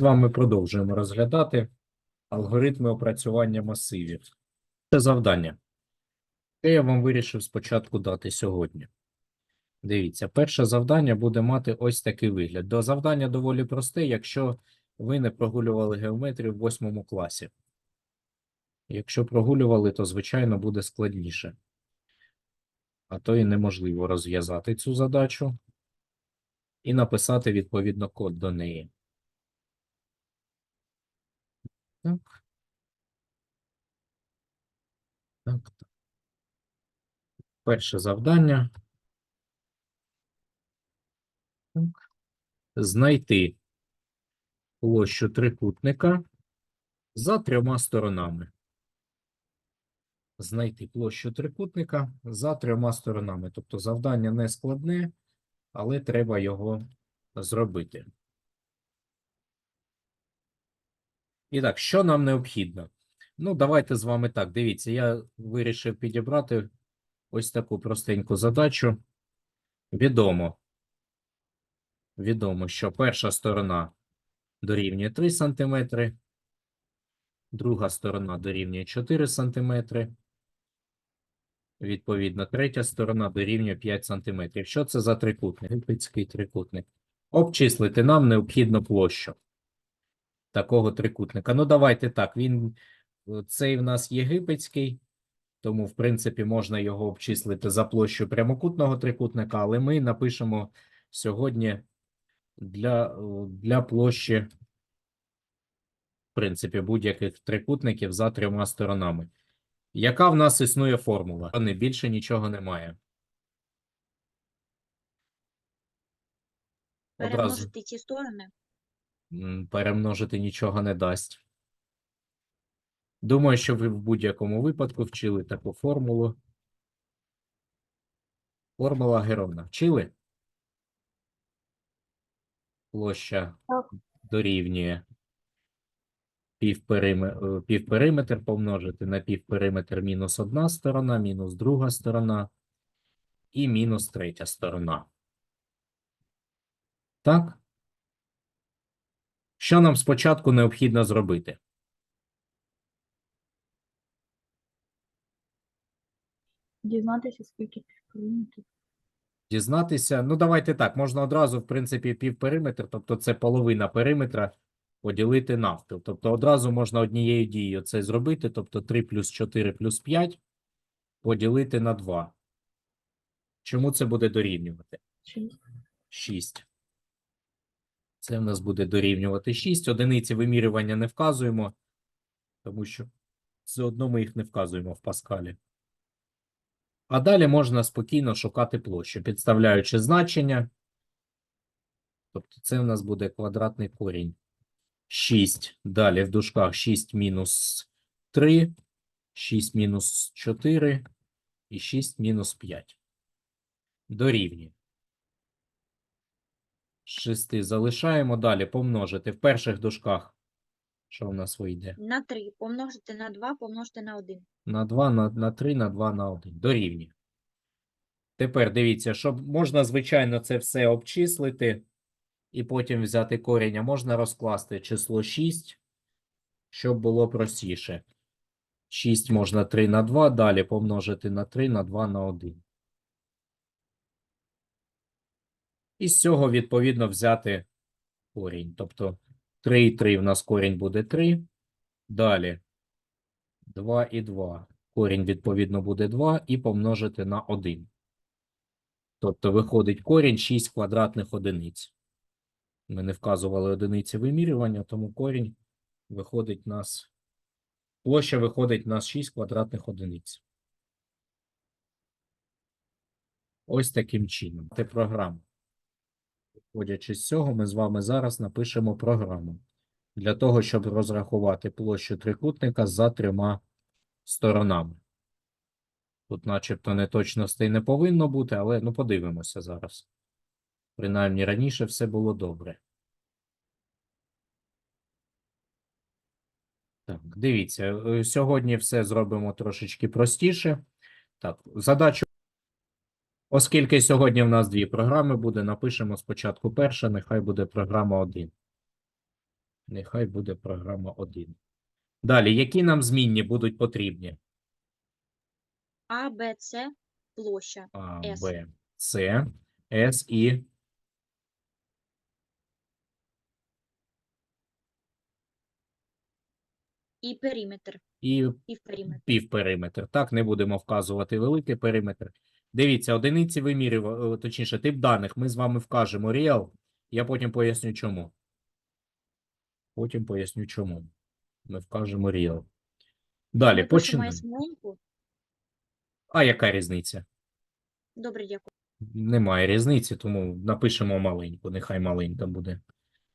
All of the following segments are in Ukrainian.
З вами продовжуємо розглядати алгоритми опрацювання масивів. Це завдання. Це я вам вирішив спочатку дати сьогодні. Дивіться, перше завдання буде мати ось такий вигляд. До завдання доволі просте, якщо ви не прогулювали геометрію в восьмому класі. Якщо прогулювали, то, звичайно, буде складніше. А то і неможливо розв'язати цю задачу і написати відповідно код до неї. Так. Так. Перше завдання. Так. Знайти площу трикутника за трьома сторонами. Знайти площу трикутника за трьома сторонами. Тобто завдання не складне, але треба його зробити. І так, що нам необхідно? Ну, давайте з вами так. Дивіться, я вирішив підібрати ось таку простеньку задачу. Відомо. Відомо, що перша сторона дорівнює 3 см, друга сторона дорівнює 4 см. Відповідно, третя сторона дорівнює 5 см. Що це за трикутник? Єгипетський трикутник. Обчислити нам необхідно площу такого трикутника. Ну, давайте так. Він е, цей в нас єгипетський, тому, в принципі, можна його обчислити за площу прямокутного трикутника, але ми напишемо сьогодні для, е, для площі, в принципі, будь-яких трикутників за трьома сторонами. Яка в нас існує формула? Не більше нічого немає. Одразу. Ці сторони. Перемножити нічого не дасть. Думаю, що ви в будь-якому випадку вчили таку формулу. Формула Герона. Вчили? Площа дорівнює півпериметр, півпериметр помножити на півпериметр мінус одна сторона, мінус друга сторона і мінус третя сторона. Так? Що нам спочатку необхідно зробити? Дізнатися, скільки півпериметрів. Дізнатися. Ну, давайте так. Можна одразу, в принципі, півпериметр, тобто це половина периметра, поділити навпіл. Тобто одразу можна однією дією це зробити. Тобто 3 плюс 4 плюс 5 поділити на 2. Чому це буде дорівнювати? Шість. 6. Це в нас буде дорівнювати 6. Одиниці вимірювання не вказуємо, тому що все одно ми їх не вказуємо в Паскалі. А далі можна спокійно шукати площу, підставляючи значення. Тобто це в нас буде квадратний корінь. 6. Далі в дужках 6 мінус 3, 6 мінус 4 і 6 мінус 5. Дорівнює. 6 залишаємо. Далі помножити в перших дужках. Що в нас вийде? На 3 помножити на 2, помножити на 1. На 2, на, на 3, на 2, на 1. Дорівнює. Тепер дивіться, щоб можна, звичайно, це все обчислити і потім взяти корінь, а можна розкласти число 6, щоб було простіше. 6 можна 3 на 2, далі помножити на 3, на 2, на 1. І з цього, відповідно, взяти корінь. Тобто 3 і 3 в нас корінь буде 3. Далі 2 і 2. Корінь, відповідно, буде 2 і помножити на 1. Тобто виходить корінь 6 квадратних одиниць. Ми не вказували одиниці вимірювання, тому корінь виходить нас. Площа виходить нас 6 квадратних одиниць. Ось таким чином. Це програма. Виходячи з цього, ми з вами зараз напишемо програму для того, щоб розрахувати площу трикутника за трьома сторонами. Тут начебто неточностей не повинно бути, але ну подивимося зараз. Принаймні раніше все було добре. Так, дивіться, е, сьогодні все зробимо трошечки простіше. Так, задачу. Оскільки сьогодні в нас дві програми буде, напишемо спочатку перша, нехай буде програма 1. Нехай буде програма 1. Далі, які нам змінні будуть потрібні? А, Б, С, площа. А, С. Б, С, С і І периметр. і Півпериметр. півпериметр. Так, не будемо вказувати великий периметр. Дивіться, одиниці вимірювання, точніше, тип даних ми з вами вкажемо real. Я потім поясню чому. Потім поясню чому. Ми вкажемо real. Далі, починаємо. А яка різниця? Добре, дякую. Немає різниці, тому напишемо маленьку. Нехай маленька буде.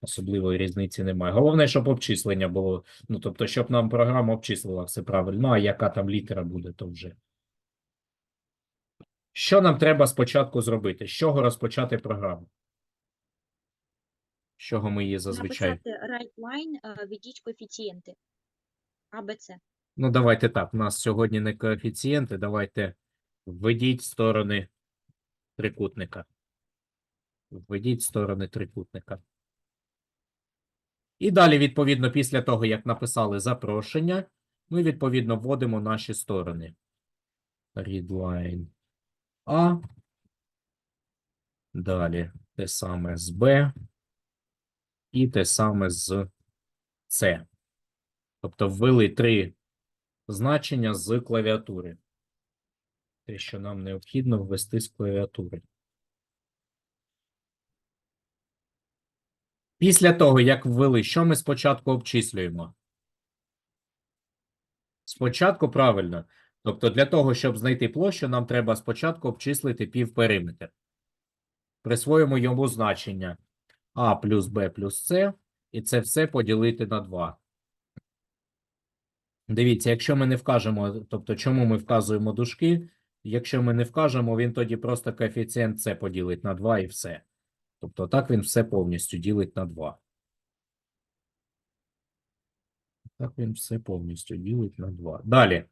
Особливої різниці немає. Головне, щоб обчислення було. Ну, тобто, щоб нам програма обчислила все правильно. А яка там літера буде, то вже. Що нам треба спочатку зробити? З чого розпочати програму? З чого ми її зазвичай? Написати right line, е, коефіцієнти. А, Б, Ну, давайте так. У нас сьогодні не коефіцієнти. Давайте введіть сторони трикутника. Введіть сторони трикутника. І далі, відповідно, після того, як написали запрошення, ми, відповідно, вводимо наші сторони. Readline А. Далі те саме з Б. І те саме з С. Тобто ввели три значення з клавіатури. Те, що нам необхідно ввести з клавіатури. Після того, як ввели, що ми спочатку обчислюємо? Спочатку правильно. Тобто, для того, щоб знайти площу, нам треба спочатку обчислити півпериметр. Присвоїмо йому значення А плюс Б плюс С, і це все поділити на 2. Дивіться, якщо ми не вкажемо, тобто чому ми вказуємо дужки, якщо ми не вкажемо, він тоді просто коефіцієнт С поділить на 2 і все. Тобто так він все повністю ділить на 2. Так він все повністю ділить на 2. Далі.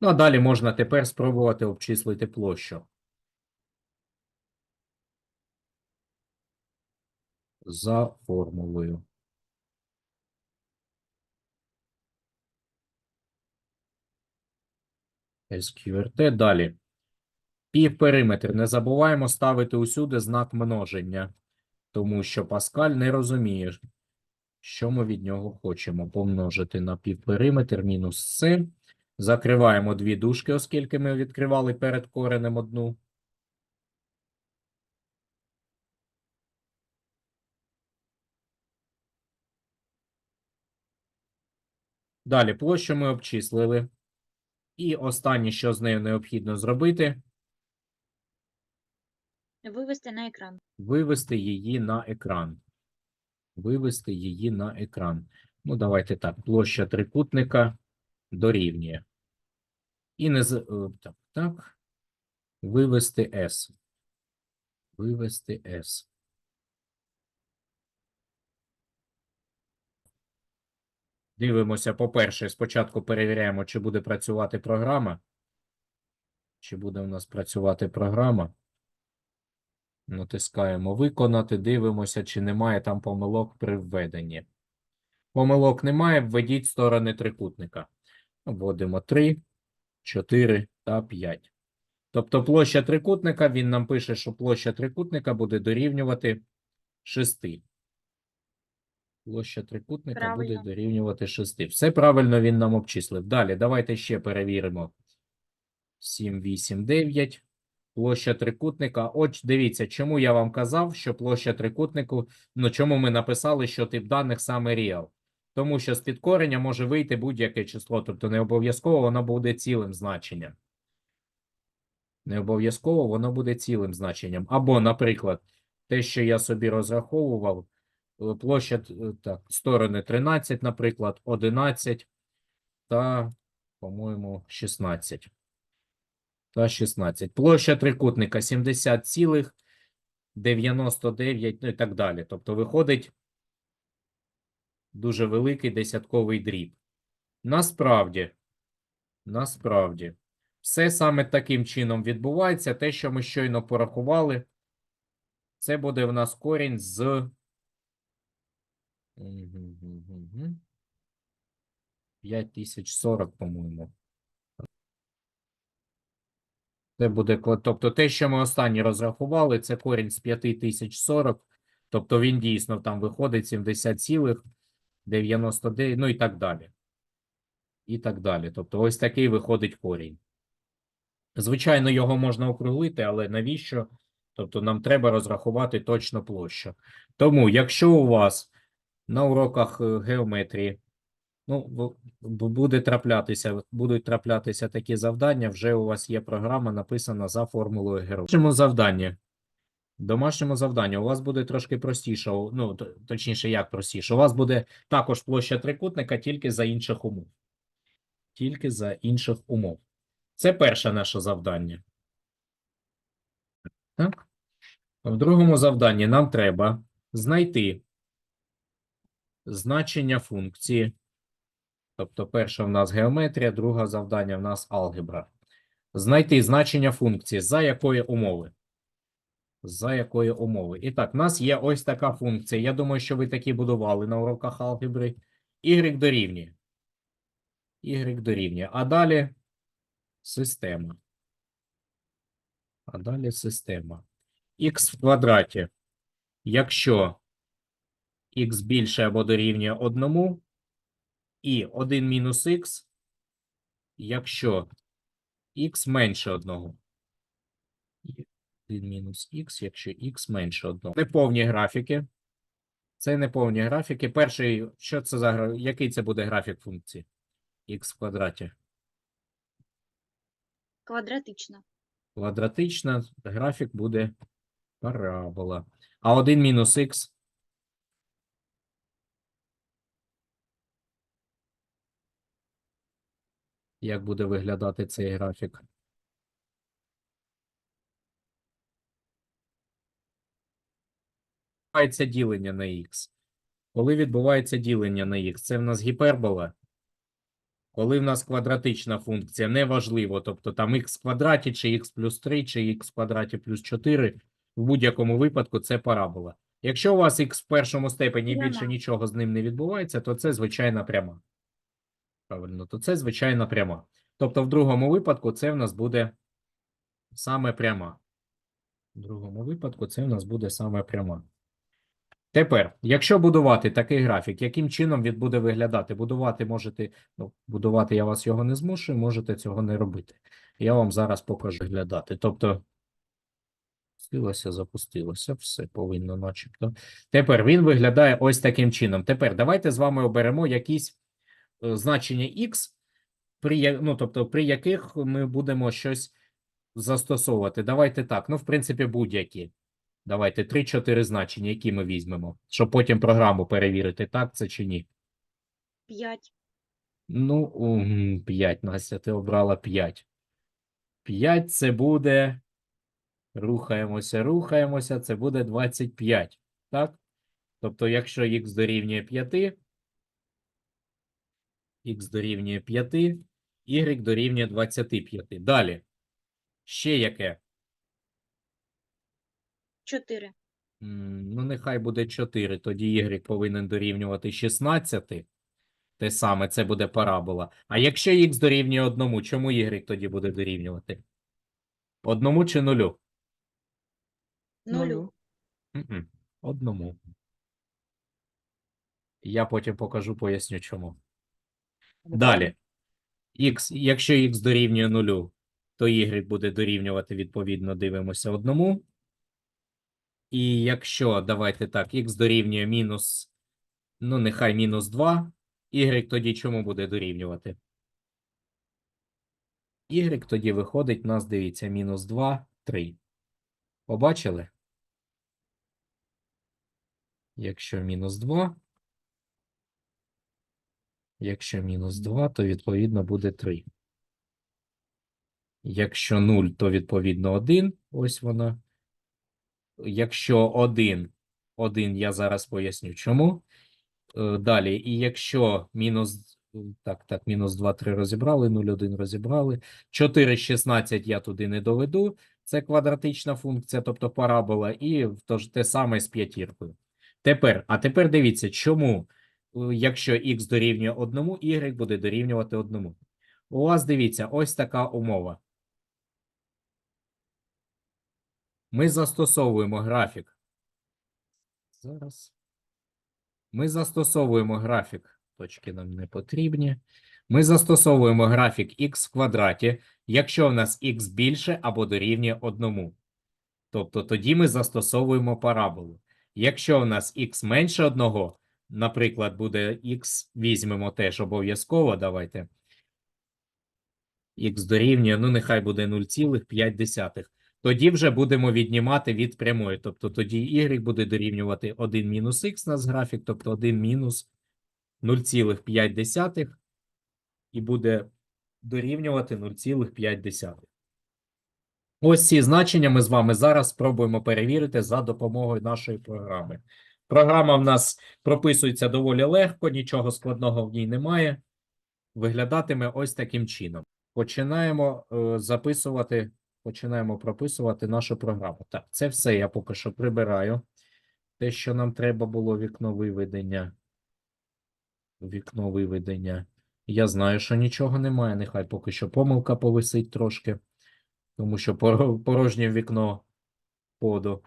Ну, а далі можна тепер спробувати обчислити площу. За формулою. SQRT. Далі. Півпериметр. Не забуваємо ставити усюди знак множення, тому що Паскаль не розуміє, що ми від нього хочемо. Помножити на півпериметр мінус С. Закриваємо дві дужки, оскільки ми відкривали перед коренем одну. Далі площу ми обчислили. І останнє, що з нею необхідно зробити, Вивести на екран. вивести її на екран. Вивести її на екран. Ну, давайте так. Площа трикутника дорівнює. І не е, так, так. Вивести S. Вивести S. Дивимося, по-перше, спочатку перевіряємо, чи буде працювати програма. Чи буде у нас працювати програма. Натискаємо виконати, дивимося, чи немає там помилок при введенні. Помилок немає, введіть сторони трикутника. Вводимо 3, 4 та 5. Тобто площа трикутника, він нам пише, що площа трикутника буде дорівнювати 6. Площа трикутника буде дорівнювати 6. Все правильно він нам обчислив. Далі, давайте ще перевіримо. 7, 8, 9. Площа трикутника. От дивіться, чому я вам казав, що площа трикутнику, ну чому ми написали, що тип даних саме real. Тому що з підкорення може вийти будь-яке число, тобто не обов'язково воно буде цілим значенням. Не обов'язково воно буде цілим значенням. Або, наприклад, те, що я собі розраховував, е, площа е, так, сторони 13, наприклад, 11 та, по-моєму, 16 та 16. Площа трикутника 70,99, ну і так далі. Тобто виходить дуже великий десятковий дріб. Насправді, насправді, все саме таким чином відбувається. Те, що ми щойно порахували, це буде в нас корінь з Мгм-гм-гм-гм. 5040, по-моєму. Це буде, тобто те, що ми останні розрахували, це корінь з 5040. Тобто він дійсно там виходить 70,99, ну і так далі. І так далі. Тобто ось такий виходить корінь. Звичайно, його можна округлити, але навіщо? Тобто нам треба розрахувати точно площу. Тому, якщо у вас на уроках е, геометрії Ну, бу- бу- буде траплятися, будуть траплятися такі завдання. Вже у вас є програма, написана за формулою героя. Домашньому завданні. Домашньому завданню у вас буде трошки простіше. Ну, точніше, як простіше. У вас буде також площа трикутника, тільки за інших умов. Тільки за інших умов. Це перше наше завдання. Так? В другому завданні нам треба знайти значення функції. Тобто, перше в нас геометрія, друге завдання в нас алгебра. Знайти значення функції за якої умови. За якої умови. І так, в нас є ось така функція. Я думаю, що ви такі будували на уроках алгебри. Y дорівнює. Y дорівнює. А далі система. А далі система. Х в квадраті. Якщо х більше або дорівнює 1, і 1 мінус х, якщо х менше 1. 1 мінус х, якщо х менше 1. Неповні графіки. Це неповні графіки. Перший, що це за який це буде графік функції? х в квадраті. Квадратична. Квадратична, графік буде парабола. А 1 мінус х як буде виглядати цей графік? Відбувається ділення на х. Коли відбувається ділення на х, це в нас гіпербола. Коли в нас квадратична функція, неважливо, тобто там х в квадраті, чи х плюс 3, чи х в квадраті плюс 4, в будь-якому випадку це парабола. Якщо у вас х в першому степені більше нічого з ним не відбувається, то це звичайна пряма. Правильно, то це звичайна пряма. Тобто в другому випадку це в нас буде саме пряма. В другому випадку це в нас буде саме пряма. Тепер, якщо будувати такий графік, яким чином він буде виглядати? Будувати можете, ну, будувати я вас його не змушую, можете цього не робити. Я вам зараз покажу виглядати. Тобто, запустилося, запустилося, все повинно начебто. Тепер він виглядає ось таким чином. Тепер давайте з вами оберемо якісь е, значення x, при, ну, тобто, при яких ми будемо щось застосовувати. Давайте так, ну, в принципі, будь-які. Давайте 3-4 значення, які ми візьмемо, щоб потім програму перевірити, так це чи ні. 5. Ну, 5, Настя, ти обрала 5. 5 це буде. Рухаємося, рухаємося, це буде 25. Так? Тобто, якщо х дорівнює 5, х дорівнює 5, y дорівнює 25. Далі. Ще яке? 4. Ну, нехай буде 4, тоді y повинен дорівнювати 16. Те саме, це буде парабола. А якщо х дорівнює 1, чому y тоді буде дорівнювати? Одному чи нулю? 0. Мгм. Одному. Я потім покажу, поясню чому. Далі. X, якщо х дорівнює нулю, то y буде дорівнювати, відповідно, дивимося одному. І якщо, давайте так, х дорівнює мінус, ну, нехай мінус 2, y тоді чому буде дорівнювати? Y тоді виходить, у нас, дивіться, мінус 2, 3. Побачили? Якщо мінус 2, якщо мінус 2, то відповідно буде 3. Якщо 0, то відповідно 1. Ось вона. Якщо 1, 1 я зараз поясню чому. Е, Далі, і якщо мінус, так, так, мінус 2, 3 розібрали, 0, 1 розібрали. 4, 16 я туди не доведу. Це квадратична функція, тобто парабола, і тож те саме з п'ятіркою. Тепер, а тепер дивіться, чому, е, якщо x дорівнює 1, y буде дорівнювати 1. У вас дивіться, ось така умова. Ми застосовуємо графік. Зараз. Ми застосовуємо графік. Точки нам не потрібні. Ми застосовуємо графік x в квадраті, якщо в нас x більше або дорівнює 1. Тобто тоді ми застосовуємо параболу. Якщо в нас x менше 1, наприклад, буде x, візьмемо теж обов'язково, давайте. x дорівнює, ну нехай буде 0,5. Тоді вже будемо віднімати від прямої. Тобто тоді y буде дорівнювати 1 мінус у нас графік, тобто 1 мінус 0,5 і буде дорівнювати 0,5. Ось ці значення ми з вами зараз спробуємо перевірити за допомогою нашої програми. Програма в нас прописується доволі легко, нічого складного в ній немає. Виглядатиме ось таким чином. Починаємо е, записувати, починаємо прописувати нашу програму. Так, це все я поки що прибираю. Те, що нам треба було вікно виведення. Вікно виведення. Я знаю, що нічого немає. Нехай поки що помилка повисить трошки, тому що порожнє вікно коду.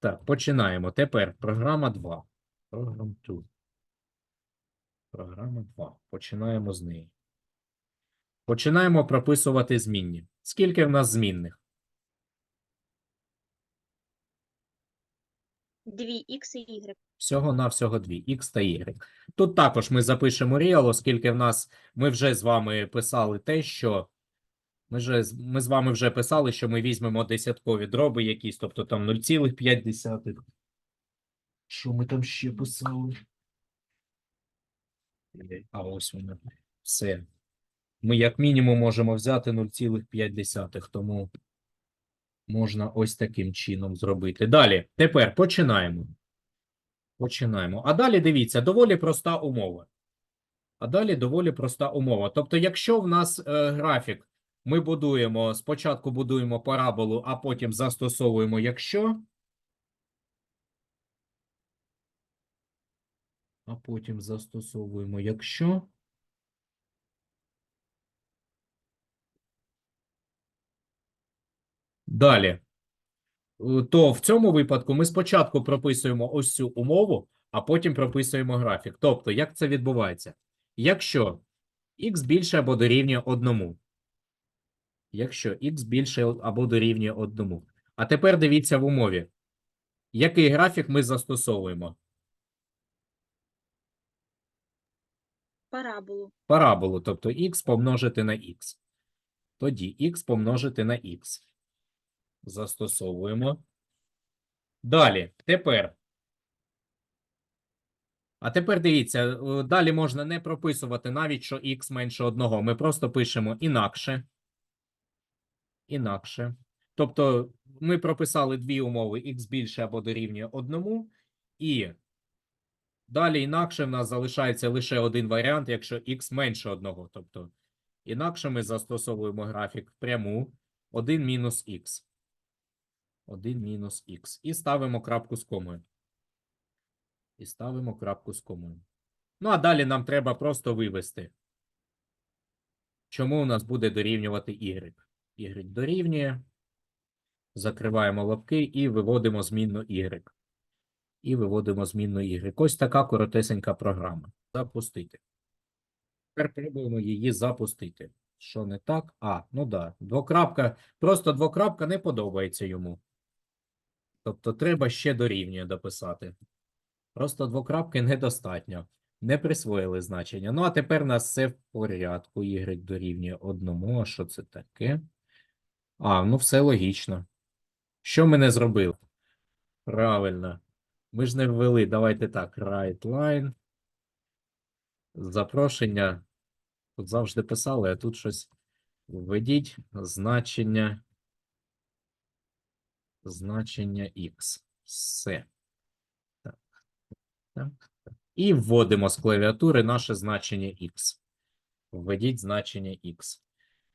Так, починаємо. Тепер програма 2. Програм 2. Програма 2. Починаємо з неї. Починаємо прописувати змінні. Скільки в нас змінних? 2х і y. Всього-навсього дві x та y. Тут також ми запишемо real, оскільки в нас ми вже з вами писали те, що ми, вже, ми з вами вже писали, що ми візьмемо десяткові дроби якісь, тобто там 0,5. Що ми там ще писали? А ось воно. Все. Ми як мінімум можемо взяти 0,5, тому можна ось таким чином зробити. Далі, тепер починаємо. Починаємо. А далі дивіться, доволі проста умова. А далі доволі проста умова. Тобто, якщо в нас е, графік, ми будуємо, спочатку будуємо параболу, а потім застосовуємо якщо. А потім застосовуємо якщо. Далі. Е, То в цьому випадку ми спочатку прописуємо ось цю умову, а потім прописуємо графік. Тобто, як це відбувається? Якщо x більше або дорівнює 1. Якщо x більше або дорівнює 1. А тепер дивіться в умові. Який графік ми застосовуємо? Параболу. Параболу, тобто x помножити на x. Тоді x помножити на x. Застосовуємо. Далі, тепер. А тепер дивіться, е, далі можна не прописувати навіть, що x менше одного. Ми просто пишемо інакше. Інакше. Тобто ми прописали дві умови: x більше або дорівнює одному, і далі інакше в нас залишається лише один варіант, якщо x менше одного. Тобто інакше ми застосовуємо графік пряму 1 мінус х. 1 мінус х. І ставимо крапку з комою. І ставимо крапку з комою. Ну, а далі нам треба просто вивести. Чому у нас буде дорівнювати y? y дорівнює. Закриваємо лапки і виводимо змінну y. І виводимо змінну y. Ось така коротесенька програма. Запустити. Тепер пробуємо її запустити. Що не так? А, ну да. Двокрапка. Просто двокрапка не подобається йому. Тобто треба ще дорівнює дописати. Просто двокрапки недостатньо. Не присвоїли значення. Ну, а тепер у нас все в порядку. Y дорівнює одному. А що це таке? А, ну все логічно. Що ми не зробили? Правильно. Ми ж не ввели. Давайте так. Right line. Запрошення. Тут завжди писали, а тут щось. Введіть значення значення Х. Все. Так. Так. І вводимо з клавіатури наше значення Х. Введіть значення Х.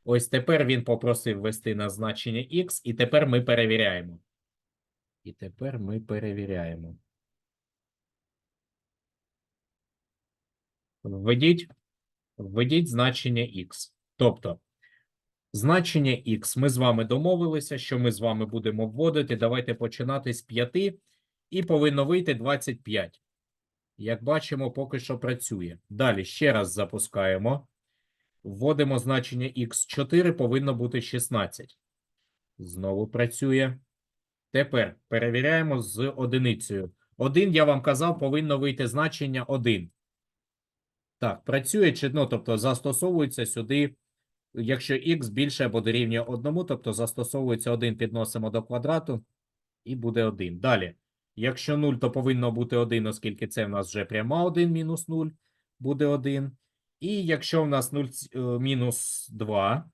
Ось тепер він попросив ввести на значення Х, і тепер ми перевіряємо. І тепер ми перевіряємо. Введіть, введіть значення Х. Тобто значення x ми з вами домовилися, що ми з вами будемо вводити. Давайте починати з 5 і повинно вийти 25. Як бачимо, поки що працює. Далі ще раз запускаємо. Вводимо значення x4, повинно бути 16. Знову працює. Тепер перевіряємо з одиницею. 1, я вам казав, повинно вийти значення 1. Так, працює чи, ну, тобто застосовується сюди, якщо x більше або дорівнює 1, тобто застосовується 1, підносимо до квадрату, і буде 1. Далі, якщо 0, то повинно бути 1, оскільки це в нас вже пряма 1 мінус 0, буде 1. І якщо в нас 0, е, мінус 2,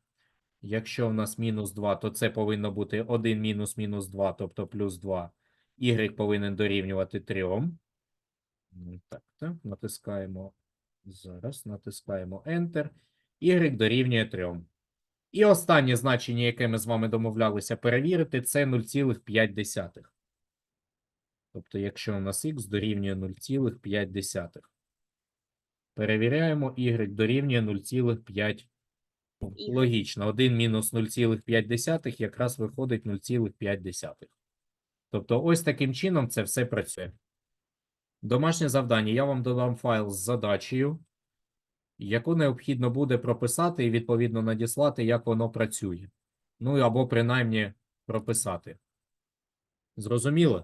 якщо в нас мінус 2, то це повинно бути 1 мінус мінус 2, тобто плюс 2. Y повинен дорівнювати 3. Так, так, натискаємо Зараз натискаємо Enter. Y дорівнює 3. І останнє значення, яке ми з вами домовлялися перевірити, це 0,5. Тобто, якщо у нас x дорівнює 0,5. Перевіряємо, y дорівнює 0,5. Ну, Логічно, 1 мінус 0,5 якраз виходить 0,5. Тобто, ось таким чином це все працює. Домашнє завдання. Я вам додам файл з задачею, яку необхідно буде прописати і відповідно надіслати, як воно працює. Ну або принаймні прописати. Зрозуміло?